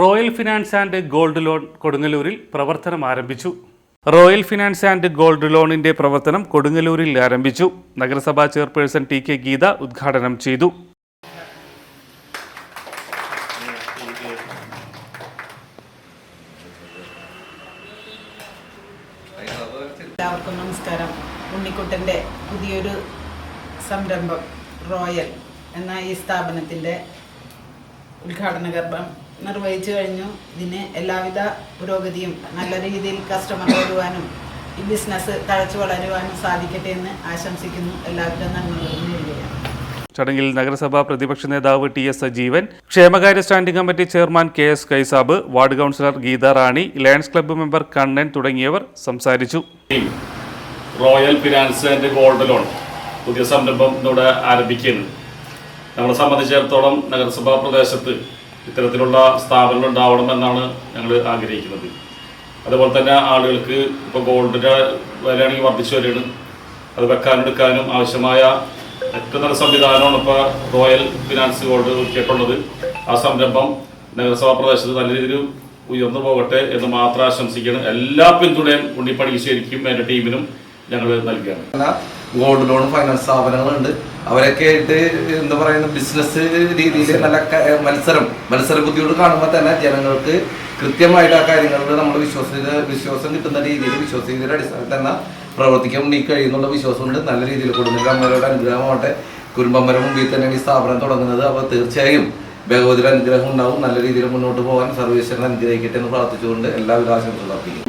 Royal Finance and Gold Loan കൊടുങ്ങല്ലൂരിൽ പ്രവർത്തനം ആരംഭിച്ചു. റോയൽ ഫിനാൻസ് ആൻഡ് ഗോൾഡ് ലോണിന്റെ പ്രവർത്തനം കൊടുങ്ങല്ലൂരിൽ ആരംഭിച്ചു. നഗരസഭാ ചെയർപേഴ്സൺ ടി കെ ഗീത ഉദ്ഘാടനം ചെയ്തു. എല്ലാവർക്കും നമസ്കാരം. ഉണ്ണിക്കുട്ടന്റെ പുതിയൊരു സംരംഭം റോയൽ എന്ന ഈ സ്ഥാപനത്തിന്റെ ഉദ്ഘാടന ഗർഭം നിർവഹിച്ചു കഴിഞ്ഞു. ഇതിന് എല്ലാവിധ പുരോഗതിയും നല്ല രീതിയിൽ കസ്റ്റമർ വരുവാനും ഈ ബിസിനസ് തഴച്ചു വളരുവാനും സാധിക്കട്ടെ എന്ന് ആശംസിക്കുന്നു. എല്ലാവിധ നന്മകളും നേരുകയാണ്. ചടങ്ങിൽ നഗരസഭാ പ്രതിപക്ഷ നേതാവ് ടി എസ് സജീവൻ ക്ഷേമകാര്യ standing committee chairman K S Kaisab ward councillor Geetha Rani lions club member Kannan തുടങ്ങിയവർ സംസാരിച്ചു. Royal finance and gold loan പുതിയ സംരംഭം ഇതോടെ ആരംഭിക്കുന്നു നമ്മളെ സംബന്ധിച്ചിടത്തോളം നഗരസഭാ പ്രദേശത്ത് ഇത്തരത്തിലുള്ള സ്ഥാപനങ്ങൾ ഉണ്ടാവണം എന്നാണ് ഞങ്ങൾ ആഗ്രഹിക്കുന്നത്. അതുപോലെ തന്നെ ആളുകൾക്ക് ഇപ്പോൾ ഗോൾഡിന്റെ വിലയാണെങ്കിൽ വർദ്ധിച്ചു വരികയാണ്. അത് വെക്കാനും എടുക്കാനും ആവശ്യമായ ഏറ്റവും നല്ല സംവിധാനമാണ് ഇപ്പോൾ റോയൽ ഫിനാൻസ് ഗോൾഡ് ഒരുക്കിയിട്ടുള്ളത് ആ സംരംഭം നഗരസഭാ പ്രദേശത്ത് നല്ല രീതിയിൽ ഉയർന്നു പോകട്ടെ എന്ന് മാത്രം ആശംസിക്കുകയാണ്. എല്ലാ പിന്തുണയും ഉണ്ണിപ്പണിക്ക് ശരിക്കും എന്റെ ടീമിനും ഞങ്ങൾ നൽകുകയാണ്. ഗോൾഡ് ലോൺ ഫൈനാൻസ് സ്ഥാപനങ്ങളുണ്ട്. അവരൊക്കെ ആയിട്ട് എന്താ പറയുന്ന ബിസിനസ് രീതിയിൽ നല്ല മത്സരം. മത്സര ബുദ്ധിയോട് കാണുമ്പോൾ തന്നെ ജനങ്ങൾക്ക് കൃത്യമായിട്ട് ആ കാര്യങ്ങളിൽ നമ്മൾ വിശ്വസിത വിശ്വാസം കിട്ടുന്ന രീതിയിൽ വിശ്വസിതയുടെ അടിസ്ഥാനത്തിൽ തന്നെ പ്രവർത്തിക്കാൻ വേണ്ടി കഴിയുന്നുള്ള വിശ്വാസമുണ്ട്. നല്ല രീതിയിൽ കൊടുക്കുന്ന അമ്മയുടെ അനുഗ്രഹമാവട്ടെ. കുടുംബമരം മുമ്പിൽ തന്നെയാണ് ഈ സ്ഥാപനം തുടങ്ങുന്നത്. അപ്പോൾ തീർച്ചയായും ഭഗവതിയുടെ അനുഗ്രഹം ഉണ്ടാവും. നല്ല രീതിയിൽ മുന്നോട്ട് പോകാൻ സർവേശ്വരൻ അനുഗ്രഹിക്കട്ടെ എന്ന് പ്രാർത്ഥിച്ചുകൊണ്ട് എല്ലാവിധ ആശംസകളും അർപ്പിക്കുന്നു